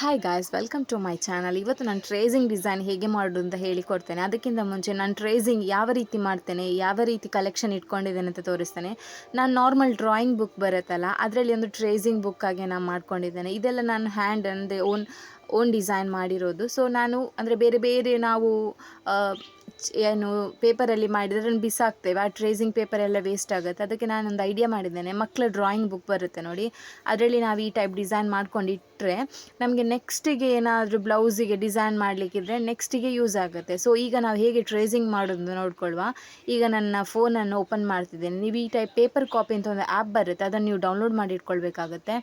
Hi guys welcome to my channel ಇವತ್ತು ನಾನು tracing design ಹೇಗೆ ಮಾಡೋದು ಅಂತ ಹೇಳಿಕೊಡ್ತೇನೆ ಅದಕ್ಕಿಂತ ಮುಂಚೆ ನಾನು ಟ್ರೇಸಿಂಗ್ ಯಾವ ರೀತಿ ಮಾಡ್ತೇನೆ, ಯಾವ ರೀತಿ ಕಲೆಕ್ಷನ್ ಇಟ್ಕೊಂಡಿದ್ದೇನೆ ಅಂತ ತೋರಿಸ್ತೇನೆ. ನಾನು ನಾರ್ಮಲ್ ಡ್ರಾಯಿಂಗ್ ಬುಕ್ ಬರುತ್ತಲ್ಲ, ಅದರಲ್ಲಿ ಒಂದು ಟ್ರೇಸಿಂಗ್ ಬುಕ್ ಆಗಿ ನಾನು ಮಾಡ್ಕೊಂಡಿದ್ದೇನೆ. ಇದೆಲ್ಲ ನಾನು ಹ್ಯಾಂಡ್ ಅಂದರೆ ಓನ್ ಓನ್ ಡಿಸೈನ್ ಮಾಡಿರೋದು. ಸೊ ನಾನು ಅಂದರೆ ಬೇರೆ ಬೇರೆ ನಾವು ಏನು ಪೇಪರಲ್ಲಿ ಮಾಡಿದರೆ ಅದನ್ನು ಬಿಸಾಕ್ತೇವೆ ಆ ಟ್ರೇಸಿಂಗ್ ಪೇಪರ್ ಎಲ್ಲ ವೇಸ್ಟ್ ಆಗುತ್ತೆ. ಅದಕ್ಕೆ ನಾನೊಂದು ಐಡಿಯಾ ಮಾಡಿದ್ದೇನೆ. ಮಕ್ಕಳ ಡ್ರಾಯಿಂಗ್ ಬುಕ್ ಬರುತ್ತೆ ನೋಡಿ. ಅದರಲ್ಲಿ ನಾವು ಈ ಟೈಪ್ ಡಿಸೈನ್ ಮಾಡ್ಕೊಂಡಿಟ್ಟರೆ ನಮಗೆ ನೆಕ್ಸ್ಟಿಗೆ ಏನಾದರೂ ಬ್ಲೌಸಿಗೆ ಡಿಸೈನ್ ಮಾಡಲಿಕ್ಕಿದ್ರೆ ನೆಕ್ಸ್ಟಿಗೆ ಯೂಸ್ ಆಗುತ್ತೆ. ಸೊ ಈಗ ನಾವು ಹೇಗೆ ಟ್ರೇಸಿಂಗ್ ಮಾಡೋದು ನೋಡ್ಕೊಳ್ವಾ. ಈಗ ನನ್ನ ಫೋನನ್ನು ಓಪನ್ ಮಾಡ್ತಿದ್ದೇನೆ. ನೀವು ಈ ಟೈಪ್ ಪೇಪರ್ ಕಾಪಿ ಅಂತ ಒಂದು ಆ್ಯಪ್ ಬರುತ್ತೆ. ಅದನ್ನು ನೀವು ಡೌನ್ಲೋಡ್ ಮಾಡಿ ಇಟ್ಕೊಳ್ಬೇಕಾಗತ್ತೆ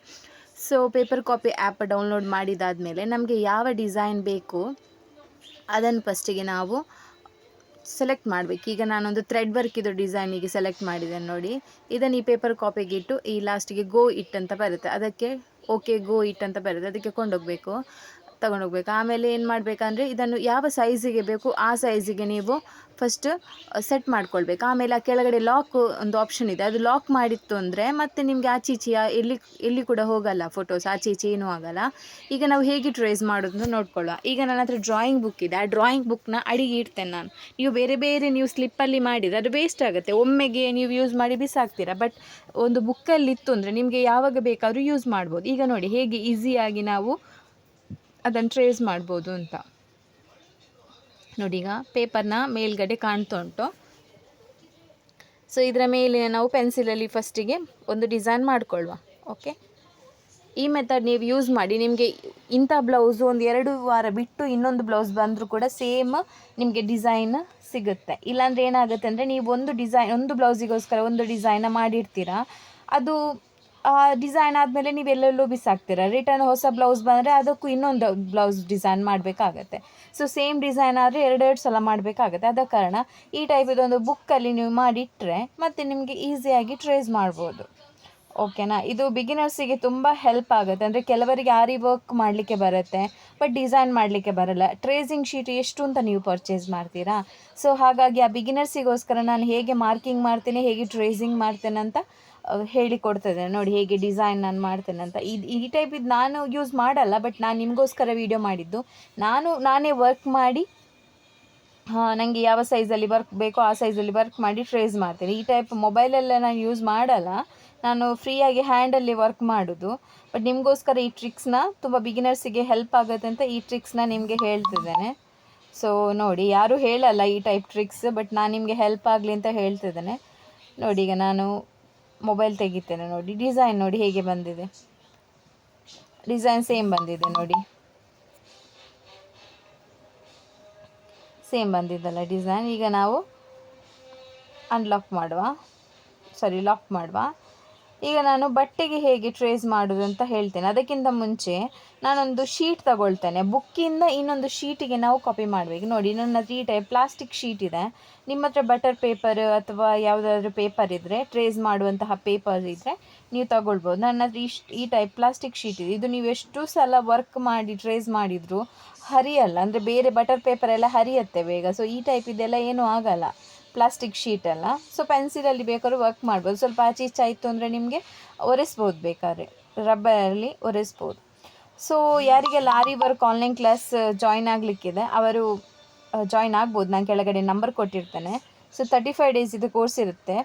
so paper copy app download ಮಾಡಿದಾದಮೇಲೆ ನಮಗೆ ಯಾವ ಡಿಸೈನ್ ಬೇಕು, ಅದನ್ನು ಫಸ್ಟಿಗೆ ನಾವು ಸೆಲೆಕ್ಟ್ ಮಾಡಬೇಕು. ಈಗ ನಾನೊಂದು ಥ್ರೆಡ್ ವರ್ಕಿದು ಡಿಸೈನಿಗೆ ಸೆಲೆಕ್ಟ್ ಮಾಡಿದ್ದೇನೆ ನೋಡಿ. ಇದನ್ನು ಈ ಪೇಪರ್ ಕಾಪಿಗೆ ಇಟ್ಟು ಈ ಲಾಸ್ಟಿಗೆ ಗೋ ಇಟ್ ಅಂತ ಬರುತ್ತೆ. ಅದಕ್ಕೆ ಓಕೆ ಗೋ ಇಟ್ ಅಂತ ಬರುತ್ತೆ. ಅದಕ್ಕೆ ಕೊಂಡೋಗಬೇಕು. ತಗೊಂಡೋಗ್ಬೇಕು. ಆಮೇಲೆ ಏನು ಮಾಡಬೇಕಂದ್ರೆ ಇದನ್ನು ಯಾವ ಸೈಜಿಗೆ ಬೇಕು ಆ ಸೈಜಿಗೆ ನೀವು ಫಸ್ಟ್ ಸೆಟ್ ಮಾಡ್ಕೊಳ್ಬೇಕು. ಆಮೇಲೆ ಆ ಕೆಳಗಡೆ ಲಾಕ್ ಒಂದು ಆಪ್ಷನ್ ಇದೆ. ಅದು ಲಾಕ್ ಮಾಡಿತ್ತು ಅಂದರೆ ಮತ್ತೆ ನಿಮಗೆ ಆಚೆ ಈಚೆಯ ಎಲ್ಲಿ ಎಲ್ಲಿ ಕೂಡ ಹೋಗಲ್ಲ ಫೋಟೋಸ್ ಆಚೆ ಏನೂ ಆಗಲ್ಲ. ಈಗ ನಾವು ಹೇಗೆ ಟ್ರೇಸ್ ಮಾಡೋದು ಅಂತ ನೋಡ್ಕೊಳ್ಳುವ. ಈಗ ನನ್ನ ಹತ್ರ ಡ್ರಾಯಿಂಗ್ ಬುಕ್ ಇದೆ. ಆ ಡ್ರಾಯಿಂಗ್ ಬುಕ್ನ ಅಡಿಗೆ ಇಡ್ತೇನೆ ನಾನು. ನೀವು ಬೇರೆ ಬೇರೆ ನೀವು ಸ್ಲಿಪ್ಪಲ್ಲಿ ಮಾಡಿದರೆ ಅದು ವೇಸ್ಟ್ ಆಗುತ್ತೆ. ಒಮ್ಮೆಗೆ ನೀವು ಯೂಸ್ ಮಾಡಿ ಬಿಸಾಕ್ತೀರಾ. ಬಟ್ ಒಂದು ಬುಕ್ಕಲ್ಲಿ ಇತ್ತು ಅಂದರೆ ನಿಮಗೆ ಯಾವಾಗ ಬೇಕಾದರೂ ಯೂಸ್ ಮಾಡ್ಬೋದು. ಈಗ ನೋಡಿ ಹೇಗೆ ಈಸಿಯಾಗಿ ನಾವು ಅದನ್ನು ಟ್ರೇಸ್ ಮಾಡ್ಬೋದು ಅಂತ. ನೋಡಿ ಈಗ ಪೇಪರ್ನ ಮೇಲ್ಗಡೆ ಕಾಣ್ತಾ ಉಂಟು. ಸೊ ಇದರ ಮೇಲೆ ನಾವು ಪೆನ್ಸಿಲಲ್ಲಿ ಫಸ್ಟಿಗೆ ಒಂದು ಡಿಸೈನ್ ಮಾಡ್ಕೊಳ್ವ ಓಕೆ ಈ ಮೆಥಡ್ ನೀವು ಯೂಸ್ ಮಾಡಿ, ನಿಮಗೆ ಇಂಥ ಬ್ಲೌಸು ಒಂದು ಎರಡು ವಾರ ಬಿಟ್ಟು ಇನ್ನೊಂದು ಬ್ಲೌಸ್ ಬಂದರೂ ಕೂಡ ಸೇಮ್ ನಿಮಗೆ ಡಿಸೈನ್ ಸಿಗುತ್ತೆ. ಇಲ್ಲಾಂದರೆ ಏನಾಗುತ್ತೆ ಅಂದರೆ, ನೀವು ಒಂದು ಡಿಸೈನ್ ಒಂದು ಬ್ಲೌಸಿಗೋಸ್ಕರ ಒಂದು ಡಿಸೈನ ಮಾಡಿರ್ತೀರಾ? ಅದು ಡಿಸೈನ್ ಆದಮೇಲೆ ನೀವು ಬಿಸಾಕ್ತೀರ? ರಿಟರ್ನ್ ಹೊಸ ಬ್ಲೌಸ್ ಬಂದರೆ ಅದಕ್ಕೂ ಇನ್ನೊಂದು ಬ್ಲೌಸ್ ಡಿಸೈನ್ ಮಾಡಬೇಕಾಗತ್ತೆ. ಸೊ ಸೇಮ್ ಡಿಸೈನ್ ಆದರೆ ಎರಡೆರಡು ಸಲ ಮಾಡಬೇಕಾಗತ್ತೆ. ಆದ ಕಾರಣ ಈ ಟೈಪ್ ಇದೊಂದು ಬುಕ್ಕಲ್ಲಿ ನೀವು ಮಾಡಿಟ್ಟರೆ ಮತ್ತು ನಿಮಗೆ ಈಸಿಯಾಗಿ ಟ್ರೇಸ್ ಮಾಡ್ಬೋದು. ಓಕೆನಾ ಇದು ಬಿಗಿನರ್ಸಿಗೆ ತುಂಬ ಹೆಲ್ಪ್ ಆಗುತ್ತೆ. ಅಂದರೆ ಕೆಲವರಿಗೆ ಆರಿ ವರ್ಕ್ ಮಾಡಲಿಕ್ಕೆ ಬರುತ್ತೆ ಬಟ್ ಡಿಸೈನ್ ಮಾಡಲಿಕ್ಕೆ ಬರಲ್ಲ. ಟ್ರೇಸಿಂಗ್ ಶೀಟ್ ಎಷ್ಟು ಅಂತ ನೀವು ಪರ್ಚೇಸ್ ಮಾಡ್ತೀರಾ? ಸೊ ಹಾಗಾಗಿ ಆ ಬಿಗಿನರ್ಸಿಗೋಸ್ಕರ ನಾನು ಹೇಗೆ ಮಾರ್ಕಿಂಗ್ ಮಾಡ್ತೀನಿ, ಹೇಗೆ ಟ್ರೇಸಿಂಗ್ ಮಾಡ್ತೇನೆ ಅಂತ ಹೇಳಿಕೊಡ್ತದೆ ನೋಡಿ ಹೇಗೆ ಡಿಸೈನ್ ನಾನು ಮಾಡ್ತೇನೆ ಅಂತ. ಈ ಟೈಪ್ ಇದು ನಾನು ಯೂಸ್ ಮಾಡಲ್ಲ ಬಟ್ ನಾನು ನಿಮಗೋಸ್ಕರ ವೀಡಿಯೋ ಮಾಡಿದ್ದು. ನಾನು, ನಾನೇ ವರ್ಕ್ ಮಾಡಿ ನನಗೆ ಯಾವ ಸೈಜಲ್ಲಿ ವರ್ಕ್ ಬೇಕೋ ಆ ಸೈಜಲ್ಲಿ ವರ್ಕ್ ಮಾಡಿ ಟ್ರೇಸ್ ಮಾಡ್ತೇನೆ. ಈ ಟೈಪ್ ಮೊಬೈಲೆಲ್ಲ ನಾನು ಯೂಸ್ ಮಾಡಲ್ಲ. ನಾನು ಫ್ರೀಯಾಗಿ ಹ್ಯಾಂಡಲ್ಲಿ ವರ್ಕ್ ಮಾಡೋದು. ಬಟ್ ನಿಮಗೋಸ್ಕರ ಈ ಟ್ರಿಕ್ಸ್ನ ತುಂಬ ಬಿಗಿನರ್ಸಿಗೆ ಹೆಲ್ಪ್ ಆಗುತ್ತೆ ಅಂತ ಈ ಟ್ರಿಕ್ಸ್ನ ನಿಮಗೆ ಹೇಳ್ತಿದ್ದೇನೆ. ಸೊ ನೋಡಿ, ಯಾರೂ ಹೇಳಲ್ಲ ಈ ಟೈಪ್ ಟ್ರಿಕ್ಸ್ ಬಟ್ ನಾನು ನಿಮಗೆ ಹೆಲ್ಪ್ ಆಗಲಿ ಅಂತ ಹೇಳ್ತಿದ್ದೇನೆ. ನೋಡಿ, ಈಗ ನಾನು ಮೊಬೈಲ್ ತೆಗಿತೇನೆ ನೋಡಿ. ಡಿಸೈನ್ ನೋಡಿ ಹೇಗೆ ಬಂದಿದೆ. ಡಿಸೈನ್ ಸೇಮ್ ಬಂದಿದೆ ನೋಡಿ. ಸೇಮ್ ಬಂದಿದ್ದಲ್ಲ ಡಿಸೈನ್ ಈಗ ನಾವು ಅನ್ಲಾಕ್ ಮಾಡುವ. ಸಾರಿ ಲಾಕ್ ಮಾಡುವ. ಈಗ ನಾನು ಬಟ್ಟೆಗೆ ಹೇಗೆ ಟ್ರೇಸ್ ಮಾಡೋದು ಅಂತ ಹೇಳ್ತೇನೆ. ಅದಕ್ಕಿಂತ ಮುಂಚೆ ನಾನೊಂದು ಶೀಟ್ ತಗೊಳ್ತೇನೆ. ಬುಕ್ಕಿಂದ ಇನ್ನೊಂದು ಶೀಟಿಗೆ ನಾವು ಕಾಪಿ ಮಾಡಬೇಕು. ನೋಡಿ, ನನ್ನ ಹತ್ರ ಈ ಟೈಪ್ ಪ್ಲಾಸ್ಟಿಕ್ ಶೀಟ್ ಇದೆ. ನಿಮ್ಮ ಹತ್ರ ಬಟರ್ ಪೇಪರ್ ಅಥವಾ ಯಾವುದಾದ್ರೂ ಪೇಪರ್ ಇದ್ದರೆ ಟ್ರೇಸ್ ಮಾಡುವಂತಹ ಪೇಪರ್ ಇದ್ದರೆ ನೀವು ತಗೊಳ್ಬೋದು. ನನ್ನ ಇಷ್ಟು ಈ ಟೈಪ್ ಪ್ಲಾಸ್ಟಿಕ್ ಶೀಟ್ ಇದೆ. ಇದು ನೀವು ಎಷ್ಟು ಸಲ ವರ್ಕ್ ಮಾಡಿ ಟ್ರೇಸ್ ಮಾಡಿದರೂ ಹರಿಯಲ್ಲ. ಅಂದರೆ ಬೇರೆ ಬಟರ್ ಪೇಪರ್ ಎಲ್ಲ ಹರಿಯುತ್ತೆ ಬೇಗ. ಸೊ ಈ ಟೈಪ್ ಇದೆಲ್ಲ ಏನೂ ಆಗಲ್ಲ. ಪ್ಲಾಸ್ಟಿಕ್ ಶೀಟ್ ಅಲ್ಲ. ಸೊ ಪೆನ್ಸಿಲಲ್ಲಿ ಬೇಕಾದ್ರೂ ವರ್ಕ್ ಮಾಡ್ಬೋದು. ಸ್ವಲ್ಪ ಆಚೆ ಈಚೆ ಆಯಿತು ಅಂದರೆ ನಿಮಗೆ ಒರೆಸ್ಬೋದು ಬೇಕಾದ್ರೆ. ರಬ್ಬರಲ್ಲಿ ಒರೆಸ್ಬೋದು. ಸೊ ಯಾರಿಗೆ ಲಾರಿ ವರ್ಕ್ ಆನ್ಲೈನ್ ಕ್ಲಾಸ್ ಜಾಯ್ನ್ ಆಗಲಿಕ್ಕಿದೆ, ಅವರು ಜಾಯ್ನ್ ಆಗ್ಬೋದು. ನಾನು ಕೆಳಗಡೆ ನಂಬರ್ ಕೊಟ್ಟಿರ್ತೇನೆ. ಸೊ ತರ್ಟಿ ಫೈವ್ ಡೇಸ್ ಇದು ಕೋರ್ಸ್ ಇರುತ್ತೆ.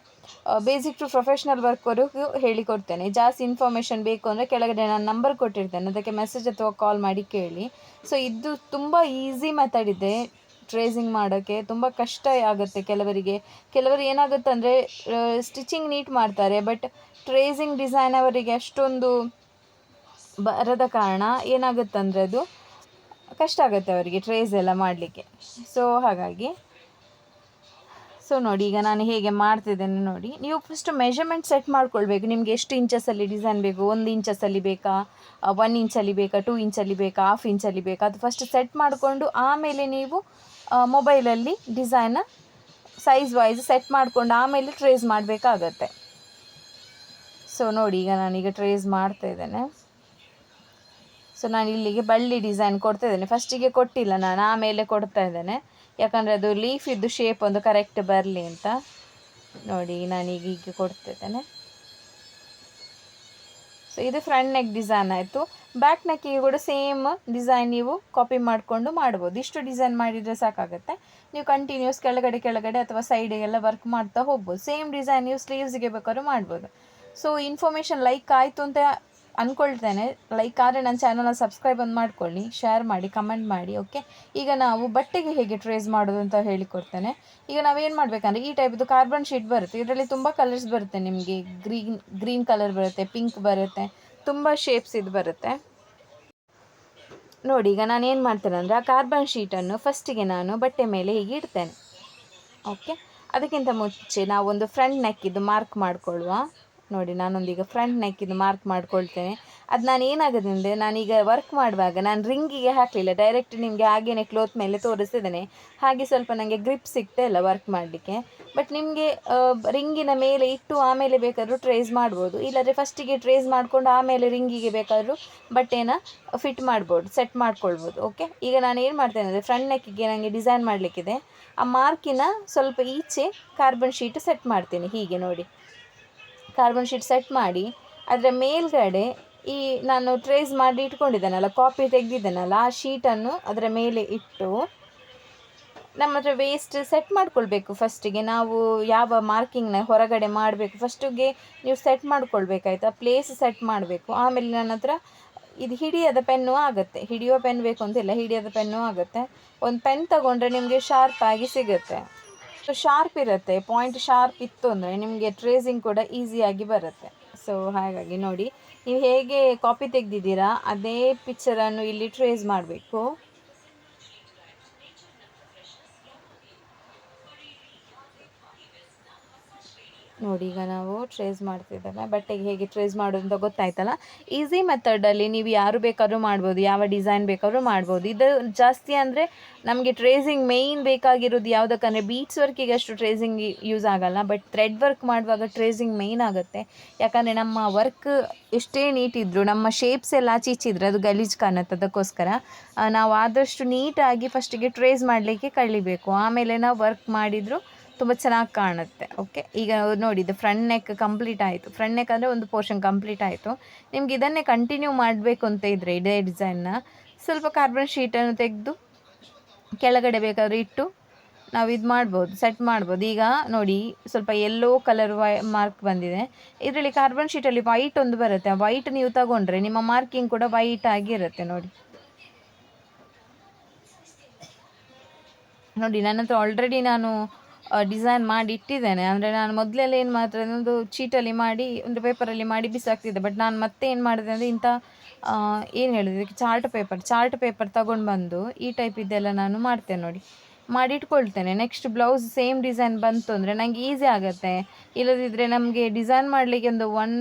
ಬೇಸಿಕ್ ಟು ಪ್ರೊಫೆಷ್ನಲ್ ವರ್ಕ್ವರೆಗೂ ಹೇಳಿಕೊಡ್ತೇನೆ ಜಾಸ್ತಿ ಇನ್ಫಾರ್ಮೇಷನ್ ಬೇಕು ಅಂದರೆ ಕೆಳಗಡೆ ನಾನು ನಂಬರ್ ಕೊಟ್ಟಿರ್ತೇನೆ. ಅದಕ್ಕೆ ಮೆಸೇಜ್ ಅಥವಾ ಕಾಲ್ ಮಾಡಿ ಕೇಳಿ. ಸೊ ಇದು ತುಂಬ ಈಸಿ ಮೆಥಡ್ ಇದೆ. ಟ್ರೇಸಿಂಗ್ ಮಾಡೋಕ್ಕೆ ತುಂಬ ಕಷ್ಟ ಆಗುತ್ತೆ ಕೆಲವರಿಗೆ. ಕೆಲವರು ಏನಾಗುತ್ತೆ ಅಂದರೆ ಸ್ಟಿಚಿಂಗ್ ನೀಟ್ ಮಾಡ್ತಾರೆ ಬಟ್ ಟ್ರೇಸಿಂಗ್ ಡಿಸೈನ್ ಅವರಿಗೆ ಅಷ್ಟೊಂದು ಬರದ ಕಾರಣ ಏನಾಗುತ್ತಂದರೆ ಅದು ಕಷ್ಟ ಆಗುತ್ತೆ ಅವರಿಗೆ ಟ್ರೇಸ್ ಎಲ್ಲ ಮಾಡಲಿಕ್ಕೆ. ಸೊ ಹಾಗಾಗಿ ಸೊ ನೋಡಿ, ಈಗ ನಾನು ಹೇಗೆ ಮಾಡ್ತಿದ್ದೇನೆ ನೋಡಿ. ನೀವು ಫಸ್ಟ್ ಮೆಷರ್ಮೆಂಟ್ ಸೆಟ್ ಮಾಡ್ಕೊಳ್ಬೇಕು. ನಿಮಗೆ ಎಷ್ಟು ಇಂಚಸಲ್ಲಿ ಡಿಸೈನ್ ಬೇಕು? ಒಂದು ಇಂಚಸಲ್ಲಿ ಬೇಕಾ? ಒನ್ ಇಂಚಲ್ಲಿ ಬೇಕಾ? ಟೂ ಇಂಚಲ್ಲಿ ಬೇಕಾ? ಹಾಫ್ ಇಂಚಲ್ಲಿ ಬೇಕಾ? ಅದು ಫಸ್ಟ್ ಸೆಟ್ ಮಾಡಿಕೊಂಡು ಆಮೇಲೆ ನೀವು ಮೊಬೈಲಲ್ಲಿ ಡಿಸೈನ್ನ ಸೈಜ್ ವೈಸ್ ಸೆಟ್ ಮಾಡಿಕೊಂಡು ಆಮೇಲೆ ಟ್ರೇಸ್ ಮಾಡಬೇಕಾಗತ್ತೆ. ಸೊ ನೋಡಿ, ಈಗ ನಾನೀಗ ಟ್ರೇಸ್ ಮಾಡ್ತಾ ಇದ್ದೇನೆ. ಸೊ ನಾನು ಇಲ್ಲಿಗೆ ಬಳ್ಳಿ ಡಿಸೈನ್ ಕೊಡ್ತಾ ಇದ್ದೇನೆ. ಫಸ್ಟಿಗೆ ಕೊಟ್ಟಿಲ್ಲ ನಾನು, ಆಮೇಲೆ ಕೊಡ್ತಾ ಇದ್ದೇನೆ. ಯಾಕಂದರೆ ಅದು ಲೀಫ್ ಇದ್ದು ಶೇಪ್ ಒಂದು ಕರೆಕ್ಟ್ ಬರಲಿ ಅಂತ. ನೋಡಿ, ನಾನೀಗ ಈಗ ಕೊಡ್ತಿದ್ದೇನೆ ಸೊ ಇದು ಫ್ರಂಟ್ ನೆಕ್ ಡಿಸೈನ್ ಆಯಿತು. ಬ್ಯಾಕ್ ನೆಕ್ಕಿಗೆ ಕೂಡ ಸೇಮ್ ಡಿಸೈನ್ ನೀವು ಕಾಪಿ ಮಾಡಿಕೊಂಡು ಮಾಡ್ಬೋದು. ಇಷ್ಟು ಡಿಸೈನ್ ಮಾಡಿದರೆ ಸಾಕಾಗುತ್ತೆ. ನೀವು ಕಂಟಿನ್ಯೂಸ್ ಕೆಳಗಡೆ ಕೆಳಗಡೆ ಅಥವಾ ಸೈಡಿಗೆಲ್ಲ ವರ್ಕ್ ಮಾಡ್ತಾ ಹೋಗ್ಬೋದು. ಸೇಮ್ ಡಿಸೈನ್ ನೀವು ಸ್ಲೀವ್ಸ್ಗೆ ಬೇಕಾದ್ರೂ ಮಾಡ್ಬೋದು. ಸೊ ಇನ್ಫಾರ್ಮೇಷನ್ ಲೈಕ್ ಆಯಿತು ಅಂತ ಅಂದ್ಕೊಳ್ತೇನೆ ಲೈಕ್ ಆದರೆ ನನ್ನ ಚಾನಲ್ನ ಸಬ್ಸ್ಕ್ರೈಬ್ ಒಂದು ಮಾಡ್ಕೊಳ್ಳಿ. ಶೇರ್ ಮಾಡಿ ಕಮೆಂಟ್ ಮಾಡಿ ಓಕೆ ಈಗ ನಾವು ಬಟ್ಟೆಗೆ ಹೇಗೆ ಟ್ರೇಸ್ ಮಾಡೋದು ಅಂತ ಹೇಳಿಕೊಡ್ತೇನೆ ಈಗ ನಾವೇನು ಮಾಡಬೇಕಂದ್ರೆ, ಈ ಟೈಪ್ದು ಕಾರ್ಬನ್ ಶೀಟ್ ಬರುತ್ತೆ. ಇದರಲ್ಲಿ ತುಂಬ ಕಲರ್ಸ್ ಬರುತ್ತೆ ನಿಮಗೆ. ಗ್ರೀನ್ ಗ್ರೀನ್ ಕಲರ್ ಬರುತ್ತೆ ಪಿಂಕ್ ಬರುತ್ತೆ. ತುಂಬ ಶೇಪ್ಸ್ ಇದು ಬರುತ್ತೆ. ನೋಡಿ, ಈಗ ನಾನು ಏನು ಮಾಡ್ತೇನೆ ಅಂದರೆ ಆ ಕಾರ್ಬನ್ ಶೀಟನ್ನು ಫಸ್ಟಿಗೆ ನಾನು ಬಟ್ಟೆ ಮೇಲೆ ಹೀಗೆ ಇಡ್ತೇನೆ. ಓಕೆ ಅದಕ್ಕಿಂತ ಮುಂಚೆ ನಾವೊಂದು ಫ್ರಂಟ್ ನೆಕ್ಕಿದ್ದು ಮಾರ್ಕ್ ಮಾಡಿಕೊಳ್ಳುವ. ನೋಡಿ ನಾನೊಂದೀಗ ಫ್ರಂಟ್ ನೆಕ್ಕಿದ್ದು ಮಾರ್ಕ್ ಮಾಡ್ಕೊಳ್ತೇನೆ. ಅದು ನಾನು ಏನಾಗಿದೆ ಅಂದರೆ ನಾನೀಗ ವರ್ಕ್ ಮಾಡುವಾಗ ನಾನು ರಿಂಗಿಗೆ ಹಾಕಲಿಲ್ಲ ಡೈರೆಕ್ಟ್ ನಿಮಗೆ ಹಾಗೇನೆ ಕ್ಲೋತ್ ಮೇಲೆ ತೋರಿಸಿದ್ದೇನೆ. ಹಾಗೆ ಸ್ವಲ್ಪ ನನಗೆ ಗ್ರಿಪ್ ಸಿಗ್ತಾ ಇಲ್ಲ ವರ್ಕ್ ಮಾಡಲಿಕ್ಕೆ. ಬಟ್ ನಿಮಗೆ ರಿಂಗಿನ ಮೇಲೆ ಇಟ್ಟು ಆಮೇಲೆ ಬೇಕಾದರೂ ಟ್ರೇಸ್ ಮಾಡ್ಬೋದು. ಇಲ್ಲಾಂದರೆ ಫಸ್ಟಿಗೆ ಟ್ರೇಸ್ ಮಾಡಿಕೊಂಡು ಆಮೇಲೆ ರಿಂಗಿಗೆ ಬೇಕಾದರೂ ಬಟ್ಟೆನ ಫಿಟ್ ಮಾಡ್ಬೋದು ಸೆಟ್ ಮಾಡ್ಕೊಳ್ಬೋದು ಓಕೆ ಈಗ ನಾನು ಏನು ಮಾಡ್ತೇನೆ ಅಂದರೆ ಫ್ರಂಟ್ ನೆಕ್ಕಿಗೆ ನನಗೆ ಡಿಸೈನ್ ಮಾಡಲಿಕ್ಕಿದೆ. ಆ ಮಾರ್ಕಿನ ಸ್ವಲ್ಪ ಈಚೆ ಕಾರ್ಬನ್ ಶೀಟ್ ಸೆಟ್ ಮಾಡ್ತೀನಿ, ಹೀಗೆ ನೋಡಿ. ಕಾರ್ಬನ್ ಶೀಟ್ ಸೆಟ್ ಮಾಡಿ, ಅದರ ಮೇಲ್ಗಡೆ ಈ ನಾನು ಟ್ರೇಸ್ ಮಾಡಿ ಇಟ್ಕೊಂಡಿದ್ದೇನಲ್ಲ ಕಾಪಿ ತೆಗೆದಿದ್ದೇನಲ್ಲ, ಆ ಶೀಟನ್ನು ಅದರ ಮೇಲೆ ಇಟ್ಟು ನಮ್ಮ ಹತ್ರ ವೇಸ್ಟ್ ಸೆಟ್ ಮಾಡ್ಕೊಳ್ಬೇಕು ಫಸ್ಟಿಗೆ ನಾವು ಯಾವ ಮಾರ್ಕಿಂಗ್ನ ಹೊರಗಡೆ ಮಾಡಬೇಕು ಫಸ್ಟಿಗೆ ನೀವು ಸೆಟ್ ಮಾಡ್ಕೊಳ್ಬೇಕಾಯ್ತಾ? ಪ್ಲೇಸ್ ಸೆಟ್ ಮಾಡಬೇಕು. ಆಮೇಲೆ ನನ್ನ ಹತ್ರ ಇದು ಹಿಡಿಯದ ಪೆನ್ನು ಆಗುತ್ತೆ. ಹಿಡಿಯೋ ಪೆನ್ ಬೇಕು ಅಂತಿಲ್ಲ ಹಿಡಿಯದ ಪೆನ್ನು ಆಗುತ್ತೆ. ಒಂದು ಪೆನ್ ತಗೊಂಡ್ರೆ ನಿಮಗೆ ಶಾರ್ಪ್ ಆಗಿ ಸಿಗುತ್ತೆ. ಸೊ ಶಾರ್ಪ್ ಇರುತ್ತೆ. ಪಾಯಿಂಟ್ ಶಾರ್ಪ್ ಇತ್ತು ಅಂದರೆ ನಿಮಗೆ ಟ್ರೇಸಿಂಗ್ ಕೂಡ ಈಸಿಯಾಗಿ ಬರುತ್ತೆ. ಸೊ ಹಾಗಾಗಿ ನೋಡಿ ನೀವು ಹೇಗೆ ಕಾಪಿ ತೆಗೆದಿದ್ದೀರಾ ಅದೇ ಪಿಕ್ಚರನ್ನು ಇಲ್ಲಿ ಟ್ರೇಸ್ ಮಾಡಬೇಕು. ನೋಡಿ, ಈಗ ನಾವು ಟ್ರೇಸ್ ಮಾಡ್ತಿದ್ದೇವೆ. ಬಟ್ಟೆಗೆ ಹೇಗೆ ಟ್ರೇಸ್ ಮಾಡೋದು ಅಂತ ಗೊತ್ತಾಯ್ತಲ್ಲ? ಈಸಿ ಮೆಥಡಲ್ಲಿ ನೀವು ಯಾರು ಬೇಕಾದರೂ ಮಾಡ್ಬೋದು, ಯಾವ ಡಿಸೈನ್ ಬೇಕಾದರೂ ಮಾಡ್ಬೋದು. ಇದು ಜಾಸ್ತಿ ಅಂದರೆ ನಮಗೆ ಟ್ರೇಸಿಂಗ್ ಮೇಯ್ನ್ ಬೇಕಾಗಿರೋದು ಯಾವುದಕ್ಕಂದರೆ ಬೀಟ್ಸ್ ವರ್ಕಿಗೆ ಅಷ್ಟು ಟ್ರೇಸಿಂಗ್ ಯೂಸ್ ಆಗಲ್ಲ. ಬಟ್ ಥ್ರೆಡ್ ವರ್ಕ್ ಮಾಡುವಾಗ ಟ್ರೇಸಿಂಗ್ ಮೇಯ್ನ್ ಆಗುತ್ತೆ. ಯಾಕಂದರೆ ನಮ್ಮ ವರ್ಕ್ ಎಷ್ಟೇ ನೀಟಿದ್ರು ನಮ್ಮ ಶೇಪ್ಸ್ ಎಲ್ಲ ಚೀಚಿದ್ರೆ ಅದು ಗಲೀಜು ಕಾಣುತ್ತೆ ಅದಕ್ಕೋಸ್ಕರ. ನಾವು ಆದಷ್ಟು ನೀಟಾಗಿ ಫಸ್ಟಿಗೆ ಟ್ರೇಸ್ ಮಾಡಲಿಕ್ಕೆ ಕಳಿಬೇಕು ಆಮೇಲೆ ನಾವು ವರ್ಕ್ ಮಾಡಿದರೂ ತುಂಬ ಚೆನ್ನಾಗಿ ಕಾಣುತ್ತೆ. ಓಕೆ ಈಗ ನೋಡಿ, ಇದು ಫ್ರಂಟ್ ನೆಕ್ ಕಂಪ್ಲೀಟ್ ಆಯಿತು. ಫ್ರಂಟ್ ನೆಕ್ ಅಂದರೆ ಒಂದು ಪೋರ್ಷನ್ ಕಂಪ್ಲೀಟ್ ಆಯಿತು. ನಿಮ್ಗೆ ಇದನ್ನೇ ಕಂಟಿನ್ಯೂ ಮಾಡಬೇಕು ಅಂತ ಇದ್ದರೆ ಇದೇ ಡಿಸೈನ್ನ ಸ್ವಲ್ಪ ಕಾರ್ಬನ್ ಶೀಟನ್ನು ತೆಗೆದು, ಕೆಳಗಡೆ ಬೇಕಾದ್ರೆ ಇಟ್ಟು, ನಾವು ಇದು ಮಾಡ್ಬೋದು ಸೆಟ್ ಮಾಡ್ಬೋದು. ಈಗ ನೋಡಿ, ಸ್ವಲ್ಪ ಎಲ್ಲೋ ಕಲರ್ ವೈ ಮಾರ್ಕ್ ಬಂದಿದೆ. ಇದರಲ್ಲಿ ಕಾರ್ಬನ್ ಶೀಟಲ್ಲಿ ವೈಟ್ ಒಂದು ಬರುತ್ತೆ. ಆ ವೈಟ್ ನೀವು ತಗೊಂಡ್ರೆ ನಿಮ್ಮ ಮಾರ್ಕಿಂಗ್ ಕೂಡ ವೈಟ್ ಆಗಿರುತ್ತೆ ನೋಡಿ. ನೋಡಿ ನನ್ನ ಹತ್ರ ಆಲ್ರೆಡಿ ನಾನು ಡಿಸೈನ್ ಮಾಡಿ ಇಟ್ಟಿದ್ದೇನೆ ಅಂದರೆ ನಾನು ಮೊದಲೆಲ್ಲ ಏನು ಮಾಡ್ತಾರೆ ಒಂದು ಚೀಟಲ್ಲಿ ಮಾಡಿ, ಒಂದು ಪೇಪರಲ್ಲಿ ಮಾಡಿ ಬಿಸಾಕ್ತಿದ್ದೆ. ಬಟ್ ನಾನು ಮತ್ತೆ ಏನು ಮಾಡಿದೆ ಅಂದರೆ ಇಂಥ ಏನು ಹೇಳಿದೆ ಚಾರ್ಟ್ ಪೇಪರ್ ಚಾರ್ಟ್ ಪೇಪರ್ ತಗೊಂಡು ಬಂದು ಈ ಟೈಪ್ ಇದೆಲ್ಲ ನಾನು ಮಾಡ್ತೇನೆ ನೋಡಿ. ಮಾಡಿ ಇಟ್ಕೊಳ್ತೇನೆ ನೆಕ್ಸ್ಟ್ ಬ್ಲೌಸ್ ಸೇಮ್ ಡಿಸೈನ್ ಬಂತು ಅಂದರೆ ನನಗೆ ಈಸಿ ಆಗುತ್ತೆ. ಇಲ್ಲದಿದ್ದರೆ ನಮಗೆ ಡಿಸೈನ್ ಮಾಡಲಿಕ್ಕೆ ಒಂದು ಒನ್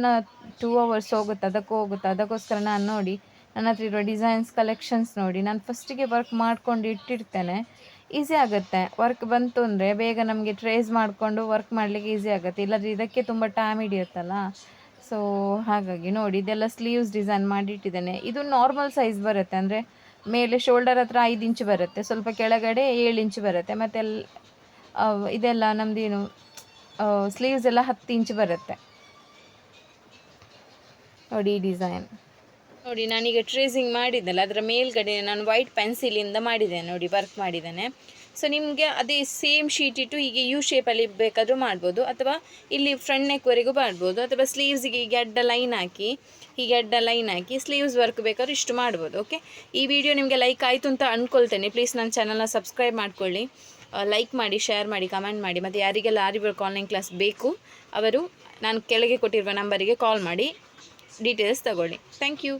ಟೂ ಅವರ್ಸ್ ಹೋಗುತ್ತೆ. ಅದಕ್ಕೂ ಹೋಗುತ್ತೆ. ಅದಕ್ಕೋಸ್ಕರ ನಾನು ನೋಡಿ, ನನ್ನ ಹತ್ರ ಇರೋ ಡಿಸೈನ್ಸ್ ಕಲೆಕ್ಷನ್ಸ್ ನೋಡಿ. ನಾನು ಫಸ್ಟಿಗೆ ವರ್ಕ್ ಮಾಡ್ಕೊಂಡು ಇಟ್ಟಿರ್ತೇನೆ. ಈಸಿ ಆಗುತ್ತೆ. ವರ್ಕ್ ಬಂತು ಅಂದರೆ ಬೇಗ ನಮಗೆ ಟ್ರೇಸ್ ಮಾಡಿಕೊಂಡು ವರ್ಕ್ ಮಾಡಲಿಕ್ಕೆ ಈಸಿ ಆಗುತ್ತೆ. ಇಲ್ಲದ್ರೆ ಇದಕ್ಕೆ ತುಂಬ ಟೈಮ್ ಹಿಡಿಯುತ್ತಲ್ಲ? ಸೊ ಹಾಗಾಗಿ ನೋಡಿ, ಇದೆಲ್ಲ ಸ್ಲೀವ್ಸ್ ಡಿಸೈನ್ ಮಾಡಿಟ್ಟಿದ್ದೇನೆ. ಇದು ನಾರ್ಮಲ್ ಸೈಜ್ ಬರುತ್ತೆ. ಅಂದರೆ ಮೇಲೆ ಶೋಲ್ಡರ್ ಹತ್ರ ಐದು ಇಂಚ್ ಬರುತ್ತೆ. ಸ್ವಲ್ಪ ಕೆಳಗಡೆ ಏಳು ಇಂಚ್ ಬರುತ್ತೆ. ಮತ್ತು ಇದೆಲ್ಲ ನಮ್ಮದೇನು ಸ್ಲೀವ್ಸ್ ಎಲ್ಲ ಹತ್ತು ಇಂಚ್ ಬರುತ್ತೆ. ನೋಡಿ ಡಿಸೈನ್ ನೋಡಿ, ನಾನೀಗ ಟ್ರೇಸಿಂಗ್ ಮಾಡಿದ್ದೆಲ್ಲ, ಅದರ ಮೇಲ್ಗಡೆ ನಾನು ವೈಟ್ ಪೆನ್ಸಿಲಿಂದ ಮಾಡಿದ್ದೇನೆ ನೋಡಿ ವರ್ಕ್ ಮಾಡಿದ್ದೇನೆ. ಸೊ ನಿಮಗೆ ಅದೇ ಸೇಮ್ ಶೀಟ್ ಇಟ್ಟು ಹೀಗೆ ಯು ಶೇಪಲ್ಲಿ ಬೇಕಾದರೂ ಮಾಡ್ಬೋದು, ಅಥವಾ ಇಲ್ಲಿ ಫ್ರಂಟ್ ನೆಕ್ವರೆಗೂ ಮಾಡ್ಬೋದು, ಅಥವಾ ಸ್ಲೀವ್ಸಿಗೆ ಹೀಗೆ ಅಡ್ಡ ಲೈನ್ ಹಾಕಿ, ಹೀಗೆ ಅಡ್ಡ ಲೈನ್ ಹಾಕಿ ಸ್ಲೀವ್ಸ್ ವರ್ಕ್ ಬೇಕಾದ್ರೂ ಇಷ್ಟು ಮಾಡ್ಬೋದು ಓಕೆ ಈ ವಿಡಿಯೋ ನಿಮಗೆ ಲೈಕ್ ಆಯಿತು ಅಂತ ಅಂದ್ಕೊಳ್ತೇನೆ ಪ್ಲೀಸ್ ನನ್ನ ಚಾನಲ್ನ ಸಬ್ಸ್ಕ್ರೈಬ್ ಮಾಡ್ಕೊಳ್ಳಿ. ಲೈಕ್ ಮಾಡಿ ಶೇರ್ ಮಾಡಿ ಕಮೆಂಟ್ ಮಾಡಿ, ಮತ್ತು ಯಾರಿಗೆಲ್ಲ ಆರಿ ವರ್ಕ್ ಆನ್ಲೈನ್ ಕ್ಲಾಸ್ ಬೇಕು, ಅವರು ನಾನು ಕೆಳಗೆ ಕೊಟ್ಟಿರುವ ನಂಬರಿಗೆ ಕಾಲ್ ಮಾಡಿ. ಡೀಟೇಲ್ಸ್ ತಗೊಳ್ಳಿ ಥ್ಯಾಂಕ್ ಯು